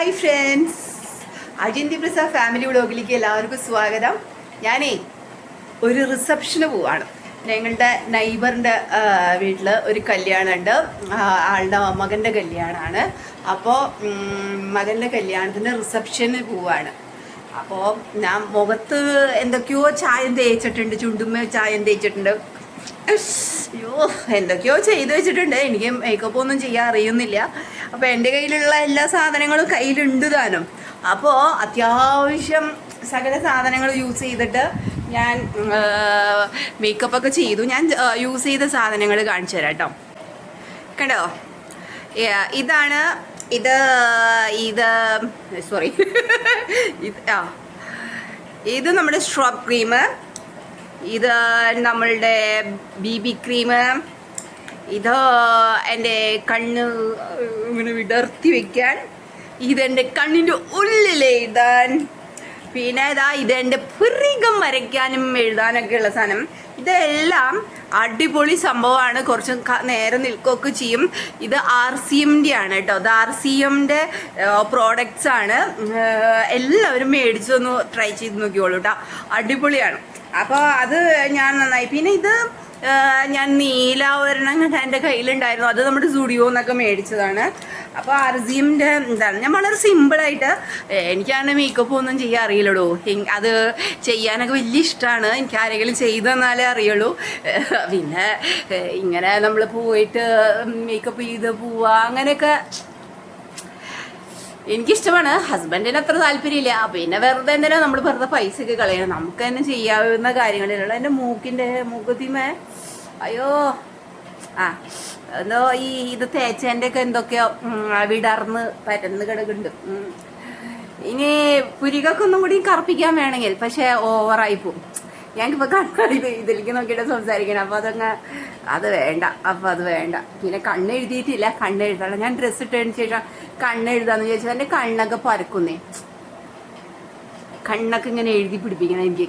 Hi friends Ajinthi Prasad family വ്ളോഗിലേക്ക് എല്ലാവർക്കും സ്വാഗതം. ഞാനേ ഒരു റിസപ്ഷന് പോവാണ്. ഞങ്ങളുടെ നൈബറിന്റെ വീട്ടിൽ ഒരു കല്യാണമുണ്ട്. ആളുടെ മകന്റെ കല്യാണമാണ്. അപ്പോൾ മകന്റെ കല്യാണത്തിന് റിസപ്ഷന് പോവാണ്. അപ്പോൾ ഞാൻ മുഖത്ത് എന്തൊക്കെയോ ചായം തേച്ചിട്ടുണ്ട് ചുണ്ടുമ്മ ചായം തേച്ചിട്ടുണ്ട്. അയ്യോ എന്തൊക്കെയോ ചെയ്തു വെച്ചിട്ടുണ്ട്. എനിക്ക് മേക്കപ്പ് ഒന്നും ചെയ്യാൻ അറിയുന്നില്ല. അപ്പോൾ എന്റെ കയ്യിലുള്ള എല്ലാ സാധനങ്ങളും കയ്യിലുണ്ട് താനും. അപ്പോൾ അത്യാവശ്യം സകല സാധനങ്ങൾ യൂസ് ചെയ്തിട്ട് ഞാൻ മേക്കപ്പ് ഒക്കെ ചെയ്തു. ഞാൻ യൂസ് ചെയ്ത സാധനങ്ങൾ കാണിച്ചു തരാം കേട്ടോ. കണ്ടോ? ഇതാണ് ഇത് ഇത് സോറി ഇത് ആ. ഇത് നമ്മുടെ സ്ട്രോബ് ക്രീം ഇത് നമ്മളുടെ ബി ബി ക്രീം ഇത് എന്റെ കണ്ണ് ഇങ്ങനെ വിടർത്തി വെക്കാൻ. ഇതെന്റെ കണ്ണിന്റെ ഉള്ളിൽ എഴുതാൻ. പിന്നെ ഇതാ ഇതെന്റെ പുരികം വരയ്ക്കാനും എഴുതാനൊക്കെ ഉള്ള സാധനം. ഇതെല്ലാം അടിപൊളി സംഭവമാണ്. കുറച്ച് നേരം നിൽക്കുകയൊക്കെ ചെയ്യും. ഇത് ആർ സി എമ്മിന്റെ ആണ് കേട്ടോ. ഇത് ആർ സി എമ്മിന്റെ പ്രോഡക്റ്റ്സ് ആണ്. എല്ലാവരും മേടിച്ചൊന്ന് ട്രൈ ചെയ്ത് നോക്കിയോളൂ കേട്ടോ. അടിപൊളിയാണ്. അപ്പോൾ അത് ഞാൻ നന്നായി. പിന്നെ ഇത് ഞാൻ നീല ഒരെണ്ണം എന്റെ കയ്യിലുണ്ടായിരുന്നു. അത് നമ്മുടെ സ്റ്റുഡിയോ എന്നൊക്കെ മേടിച്ചതാണ്. അപ്പോൾ അർജീമിന്റെ എന്താണ് ഞാൻ വളരെ സിമ്പിളായിട്ട് എനിക്കാണെങ്കിൽ മേക്കപ്പ് ഒന്നും ചെയ്യാൻ അറിയില്ലടോ. അത് ചെയ്യാനൊക്കെ വലിയ ഇഷ്ടമാണ് എനിക്ക് ആരെങ്കിലും ചെയ്തു തന്നാലേ അറിയുള്ളൂ. പിന്നെ ഇങ്ങനെ നമ്മൾ പോയിട്ട് മേക്കപ്പ് ചെയ്ത് പോവുക അങ്ങനെയൊക്കെ എനിക്കിഷ്ടമാണ്. ഹസ്ബൻഡിന് അത്ര താല്പര്യമില്ല. പിന്നെ വെറുതെ എന്തിനാ നമ്മൾ വെറുതെ പൈസ ഒക്കെ കളയണം? നമുക്ക് തന്നെ ചെയ്യാവുന്ന കാര്യങ്ങളിലുള്ള എന്റെ മൂക്കിന്റെ മൂക്കുത്തിമേ അയ്യോ. ആ എന്തോ ഈ ഇത് തേച്ചേന്റെ ഒക്കെ എന്തൊക്കെയോ വിടർന്ന് പരന്ന് കിടക്കുന്നുണ്ട്. ഇനി പുരികൊക്കെ കൂടി കറുപ്പിക്കാൻ വേണമെങ്കിൽ പക്ഷേ ഓവറായി പോകും ഞങ്ങൾക്കിപ്പോൾ കണ്ണാടി ഇത് ഇതിലേക്ക് നോക്കിയിട്ട് സംസാരിക്കണം. അപ്പോൾ അതങ്ങ് അത് വേണ്ട. അപ്പോൾ അത് വേണ്ട. പിന്നെ കണ്ണ് എഴുതിയിട്ടില്ല. കണ്ണ് എഴുതണം ഞാൻ ഡ്രസ്സ് ഇട്ടതിന് ശേഷം കണ്ണ് എഴുതാന്ന് ചോദിച്ചാൽ എന്റെ കണ്ണൊക്കെ പരക്കുന്നേ. കണ്ണൊക്കെ ഇങ്ങനെ എഴുതി പിടിപ്പിക്കണം എനിക്ക്.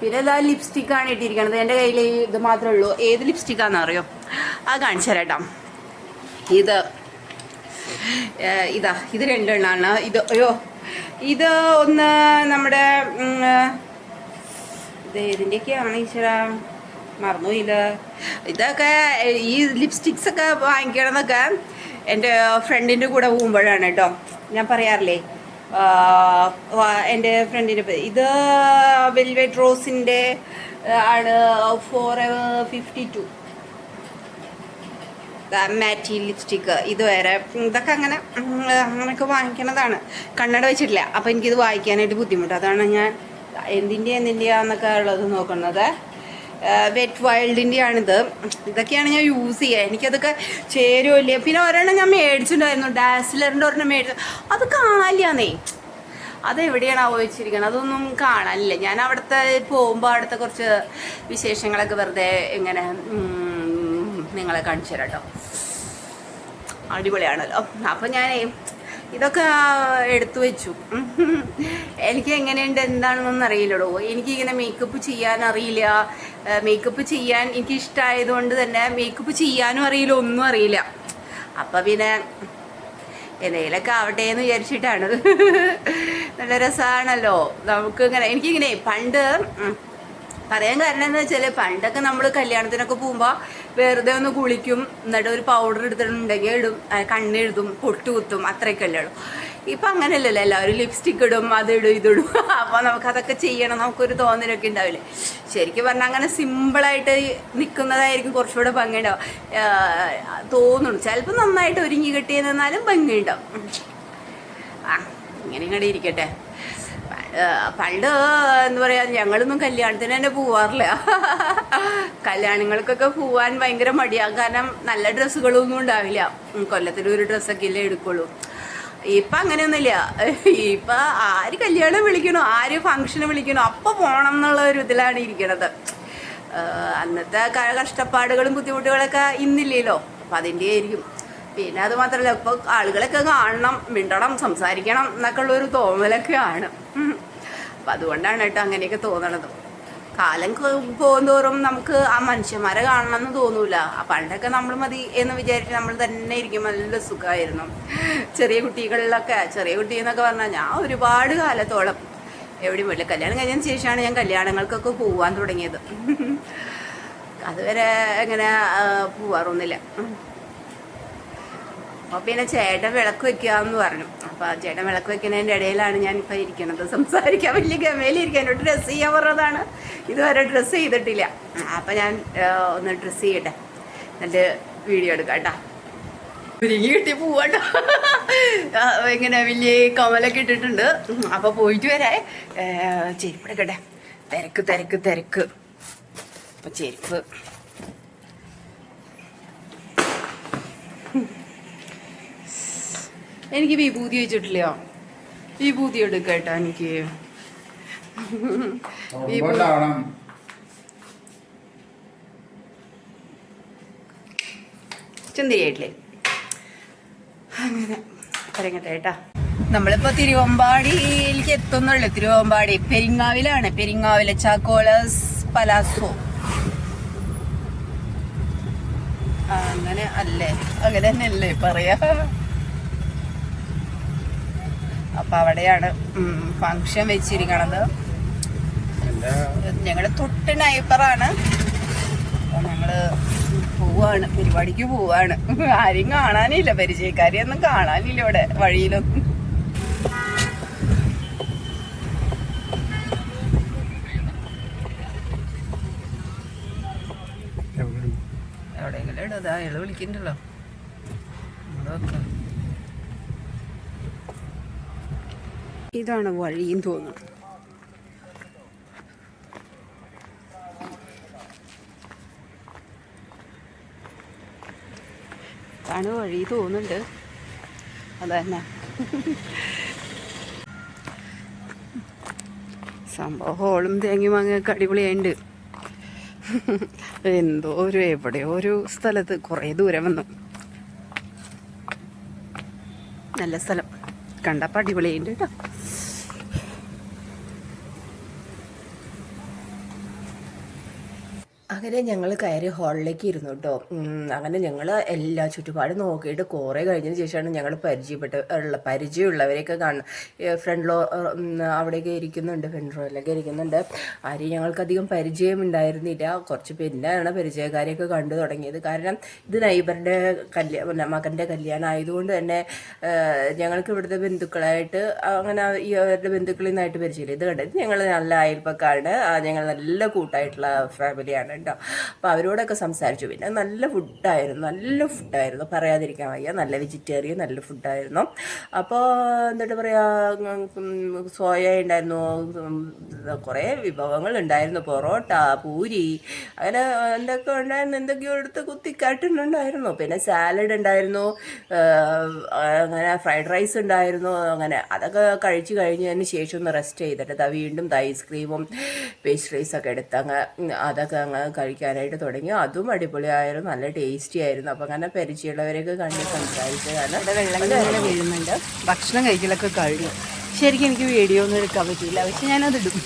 പിന്നെ ഇതാ ലിപ്സ്റ്റിക്കാണ് ഇട്ടിരിക്കണത്. എന്റെ കയ്യിൽ ഇത് മാത്രമേ ഉള്ളൂ. ഏത് ലിപ്സ്റ്റിക്കാണെന്ന് അറിയോ? അത് കാണിച്ചു തരാം ഇത് ഇതാ. ഇത് രണ്ടെണ്ണമാണ് ഇത് അയ്യോ. ഇത് ഒന്ന് നമ്മുടെ ഉം, ഇത് ഏതിന്റെയൊക്കെയാണ് ഈശ്വര. മറന്നുപോയില്ല. ഇതൊക്കെ ഈ ലിപ്സ്റ്റിക്സ് ഒക്കെ വാങ്ങിക്കണമെന്നൊക്കെ എന്റെ ഫ്രണ്ടിന്റെ കൂടെ പോകുമ്പോഴാണ് കേട്ടോ. ഞാൻ പറയാറില്ലേ എന്റെ ഫ്രണ്ടിന്റെ ഇത് വെൽവെറ്റ് റോസിന്റെ ആണ് four fifty two matte lipstick ഇത് വരെ ഇതൊക്കെ അങ്ങനെ അങ്ങനെയൊക്കെ വാങ്ങിക്കണതാണ്. കണ്ണട വെച്ചിട്ടില്ല. അപ്പോൾ എനിക്കിത് വായിക്കാനായിട്ട് ബുദ്ധിമുട്ട്. അതാണ് ഞാൻ എന്തിന്റെ എന്തിന്റെയാന്നൊക്കെ ഉള്ളത് നോക്കുന്നത്. വെറ്റ് വൈൽഡിന്റെയാണിത് ഇതൊക്കെയാണ് ഞാൻ യൂസ് ചെയ്യുക. എനിക്കതൊക്കെ ചേരുമില്ല പിന്നെ ഒരെണ്ണം ഞാൻ മേടിച്ചിട്ടുണ്ടായിരുന്നു. ഡാസിലറിന്റെ ഒരെണ്ണം മേടിച്ചു. അത് കാലിയാന്നേ അതെവിടെയാണ് ആവോചിച്ചിരിക്കുന്നത് അതൊന്നും കാണാനില്ല. ഞാൻ അവിടുത്തെ പോകുമ്പോൾ അവിടുത്തെ കുറച്ച് വിശേഷങ്ങളൊക്കെ വെറുതെ ഇങ്ങനെ നിങ്ങളെ കാണിച്ചു തരാം കേട്ടോ. അടിപൊളിയാണല്ലോ. അപ്പം ഞാൻ ഇതൊക്കെ എടുത്തു വെച്ചു. എനിക്ക് എങ്ങനെയുണ്ട് എന്താണെന്നൊന്നും അറിയില്ലടോ. എനിക്കിങ്ങനെ മേക്കപ്പ് ചെയ്യാൻ അറിയില്ല മേക്കപ്പ് ചെയ്യാൻ എനിക്ക് ഇഷ്ടമായതുകൊണ്ട് തന്നെ മേക്കപ്പ് ചെയ്യാനും അറിയില്ല ഒന്നും അറിയില്ല. അപ്പം പിന്നെ എന്തെങ്കിലുമൊക്കെ ആവട്ടെ എന്ന് വിചാരിച്ചിട്ടാണ്. നല്ല രസമാണല്ലോ നമുക്ക് ഇങ്ങനെ എനിക്കിങ്ങനെ പണ്ട് പറയാൻ കാരണം എന്താ വെച്ചാൽ പണ്ടൊക്കെ നമ്മൾ കല്യാണത്തിനൊക്കെ പോകുമ്പോൾ വെറുതെ ഒന്ന് കുളിക്കും എന്നിട്ട് ഒരു പൗഡർ എടുത്തിട്ടുണ്ടെങ്കിൽ ഇടും കണ്ണെഴുതും പൊട്ടുകുത്തും അത്രയൊക്കെയല്ലേ അത്രയൊക്കെ ഉള്ളൂ. ഇപ്പം അങ്ങനെയല്ലല്ലോ എല്ലാവരും ലിപ്സ്റ്റിക് ഇടും അതിടും ഇതിടും അപ്പോൾ നമുക്ക് അതൊക്കെ ചെയ്യണം നമുക്കൊരു തോന്നലൊക്കെ ഉണ്ടാവില്ലേ? ശരിക്കും പറഞ്ഞാൽ അങ്ങനെ സിമ്പിളായിട്ട് നിൽക്കുന്നതായിരിക്കും കുറച്ചുകൂടെ ഭംഗിയുണ്ടാവും തോന്നുന്നു. ചിലപ്പോൾ നന്നായിട്ട് ഒരുങ്ങി കിട്ടിയെന്നാലും ഭംഗിയുണ്ടാവും. ഉം. ആ ഇങ്ങനെ ഇങ്ങോട്ട് ഇരിക്കട്ടെ. പണ്ട് എന്താ പറയാ ഞങ്ങളൊന്നും കല്യാണത്തിന് തന്നെ പോവാറില്ല. കല്യാണങ്ങൾക്കൊക്കെ പോവാൻ ഭയങ്കര മടിയാണ് കാരണം നല്ല ഡ്രസ്സുകളൊന്നും ഉണ്ടാവില്ല. കൊല്ലത്തിൽ ഒരു ഡ്രസ്സൊക്കെ ഇല്ലേ എടുക്കുള്ളൂ. ഇപ്പം അങ്ങനെയൊന്നുമില്ല. ഇപ്പം ആര് കല്യാണം വിളിക്കണോ ആര് ഫംഗ്ഷന് വിളിക്കണോ അപ്പം പോകണം എന്നുള്ള ഒരു ഇതിലാണ് ഇരിക്കണത്. അന്നത്തെ കഷ്ടപ്പാടുകളും ബുദ്ധിമുട്ടുകളൊക്കെ ഇന്നില്ലല്ലോ. അപ്പം അതിന്റെ ആയിരിക്കും പിന്നെ അത് മാത്രമല്ല ഇപ്പോൾ ആളുകളൊക്കെ കാണണം മിണ്ടണം സംസാരിക്കണം എന്നൊക്കെ ഉള്ളൊരു തോന്നലൊക്കെയാണ്. അപ്പം അതുകൊണ്ടാണ് കേട്ടോ അങ്ങനെയൊക്കെ തോന്നണത്. കാലം പോകുന്തോറും നമുക്ക് ആ മനുഷ്യന്മാരെ കാണണം എന്ന് തോന്നൂല പണ്ടൊക്കെ നമ്മൾ മതി എന്ന് വിചാരിച്ച് നമ്മൾ തന്നെ ഇരിക്കും നല്ല സുഖമായിരുന്നു ചെറിയ കുട്ടികളിലൊക്കെ ചെറിയ കുട്ടി എന്നൊക്കെ പറഞ്ഞാൽ ഞാൻ ഒരുപാട് കാലത്തോളം എവിടെയും വീട്ടിൽ കല്യാണം കഴിഞ്ഞതിന് ശേഷമാണ് ഞാൻ കല്യാണങ്ങൾക്കൊക്കെ പോവാൻ തുടങ്ങിയത്. അതുവരെ എങ്ങനെ പോവാറൊന്നുമില്ല. അപ്പോൾ പിന്നെ ചേട്ടൻ വിളക്ക് വെക്കാമെന്ന് പറഞ്ഞു. അപ്പോൾ ചേട്ടൻ വിളക്ക് വെക്കുന്നതിന്റെ ഇടയിലാണ് ഞാൻ ഇപ്പോൾ ഇരിക്കുന്നത്. സംസാരിക്കാൻ വലിയ ഗമയിലിരിക്കാൻ എന്നോട് ഡ്രസ്സ് ചെയ്യാൻ പറഞ്ഞതാണ്. ഇതുവരെ ഡ്രസ്സ് ചെയ്തിട്ടില്ല. അപ്പോൾ ഞാൻ ഒന്ന് ഡ്രസ്സ് ചെയ്യട്ടെ. എന്നിട്ട് വീഡിയോ എടുക്കാം കേട്ടോ. ഒരുങ്ങി കിട്ടി പോവാട്ടോ. ഇങ്ങനെ വലിയ കമലൊക്കെ ഇട്ടിട്ടുണ്ട്. അപ്പോൾ പോയിട്ട് വരാ. ചെരുപ്പ് എടുക്കട്ടെ. തിരക്ക് തിരക്ക് തിരക്ക്. അപ്പോൾ ചെരുപ്പ്. എനിക്ക് വിഭൂതി വെച്ചിട്ടില്ലയോ? വിഭൂതി എടുക്കട്ടോ എനിക്ക്. ചുന്തിരിയായിട്ടില്ലേ? അങ്ങനെ ഇറങ്ങട്ടെ കേട്ടാ നമ്മളിപ്പോ തിരുവമ്പാടിയിലേക്ക് എത്തുന്നുള്ളു. തിരുവമ്പാടി പെരിങ്ങാവിലാണ്. പെരിങ്ങാവിലെ ചാക്കോളസ് പലാസോ. അങ്ങനെ അല്ലേ? അങ്ങനെ തന്നെ അല്ലേ പറയാ. അപ്പൊ അവിടെയാണ് ഫങ്ഷൻ വെച്ചിരിക്കണത്. ഞങ്ങൾ തൊട്ട് നൈപ്പറാണ് ഞങ്ങൾ പോവാണ് പരിപാടിക്ക് പോവാണ്. ആരെയും കാണാനില്ല പരിചയക്കാരെയൊന്നും കാണാനില്ല ഇവിടെ വഴിയിലൊന്നും എവിടെയെങ്കിലും ഇടതാ അയാൾ വിളിക്കണ്ടല്ലോ ഇതാണ് വഴിയും തോന്നുന്നു ഇതാണ് വഴി തോന്നുന്നുണ്ട്. അതന്നെ സംഭവം ഹോളും തേങ്ങി മാങ്ങയൊക്കെ അടിപൊളിയായിട്ടുണ്ട് എന്തോ ഒരു എവിടെയോ ഒരു സ്ഥലത്ത് കുറേ ദൂരം വന്നു. നല്ല സ്ഥലം. കണ്ടപ്പോൾ അടിപൊളിയായിട്ടുണ്ട് കേട്ടോ. അങ്ങനെ ഞങ്ങൾ കയറി ഹാളിലേക്ക് ഇരുന്നു കേട്ടോ അങ്ങനെ ഞങ്ങൾ എല്ലാ ചുറ്റുപാടും നോക്കിയിട്ട് കുറേ കഴിഞ്ഞതിന് ശേഷമാണ് ഞങ്ങൾ പരിചയപ്പെട്ട ഉള്ള പരിചയമുള്ളവരെയൊക്കെ കാണുന്നത് ഫ്രണ്ട് ലോ അവിടെയൊക്കെ ഇരിക്കുന്നുണ്ട് ഫ്രണ്ട് റോയിലൊക്കെ ഇരിക്കുന്നുണ്ട്. ആരെയും ഞങ്ങൾക്കധികം പരിചയം ഉണ്ടായിരുന്നില്ല. കുറച്ച് പിന്നെയാണ് പരിചയക്കാരെയൊക്കെ കണ്ടു തുടങ്ങിയത്. കാരണം ഇത് നൈബറിന്റെ കല്യാണം മകന്റെ കല്യാണം ആയതുകൊണ്ട് തന്നെ ഞങ്ങൾക്ക് ഇവിടുത്തെ ബന്ധുക്കളായിട്ട് അങ്ങനെ ഈ അവരുടെ ബന്ധുക്കളിൽ നിന്നായിട്ട് പരിചയമില്ല. ഇത് കണ്ടത് ഞങ്ങൾ നല്ല അയൽപ്പക്കാരാണ് ആ, ഞങ്ങൾ നല്ല കൂട്ടായിട്ടുള്ള ഫാമിലിയാണ് കേട്ടോ അപ്പോൾ അവരോടൊക്കെ സംസാരിച്ചു. പിന്നെ നല്ല ഫുഡായിരുന്നു നല്ല ഫുഡായിരുന്നു പറയാതിരിക്കാൻ വയ്യ. നല്ല വെജിറ്റേറിയൻ നല്ല ഫുഡായിരുന്നു അപ്പോൾ എന്താ പറയുക സോയ ഉണ്ടായിരുന്നു. കുറേ വിഭവങ്ങൾ ഉണ്ടായിരുന്നു. പൊറോട്ട പൂരി അങ്ങനെ എന്തൊക്കെ ഉണ്ടായിരുന്നു. എന്തൊക്കെയോ എടുത്ത് കുത്തി പിന്നെ സാലഡ് ഉണ്ടായിരുന്നു. അങ്ങനെ ഫ്രൈഡ് റൈസ് ഉണ്ടായിരുന്നു. അങ്ങനെ അതൊക്കെ കഴിച്ചു കഴിഞ്ഞതിന് ശേഷം ഒന്ന് റെസ്റ്റ് ചെയ്തിട്ട് വീണ്ടും ഐസ്ക്രീമും പേസ്ട്രീസൊക്കെ എടുത്ത് അങ്ങ് അതൊക്കെ അങ്ങ് കഴിക്കാനായിട്ട് തുടങ്ങി. അതും അടിപൊളിയായിരുന്നു നല്ല ടേസ്റ്റി ആയിരുന്നു. അപ്പം അങ്ങനെ പരിചയമുള്ളവരെയൊക്കെ കണ്ട് സംസാരിച്ചതാണ് കാരണം വെള്ളം അങ്ങനെ വീഴുന്നുണ്ട്. ഭക്ഷണം കഴിക്കലൊക്കെ കഴിഞ്ഞു. ശരിക്കും എനിക്ക് വീഡിയോ ഒന്നും എടുക്കാൻ പറ്റിയില്ല. പക്ഷെ ഞാനത് ഇടും.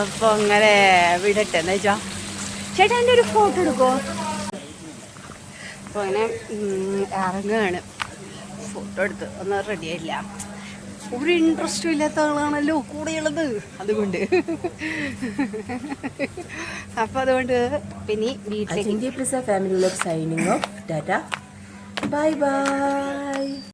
അപ്പോൾ അങ്ങനെ വിടട്ടെ. എന്ന് വെച്ചാ ചേട്ടാ എന്റെ ഒരു ഫോട്ടോ എടുക്കുമോ അപ്പോൾ അങ്ങനെ ഇറങ്ങുകയാണ്. ഫോട്ടോ എടുത്ത്. ഒന്നും റെഡി ആയില്ല. ഒരു ഇൻട്രസ്റ്റും ഇല്ലാത്ത ആളാണല്ലോ കൂടെയുള്ളത്. അതുകൊണ്ട്. അപ്പോൾ അതുകൊണ്ട് പിന്നെ വീട്ടിലേക്ക് family signing off tata bye bye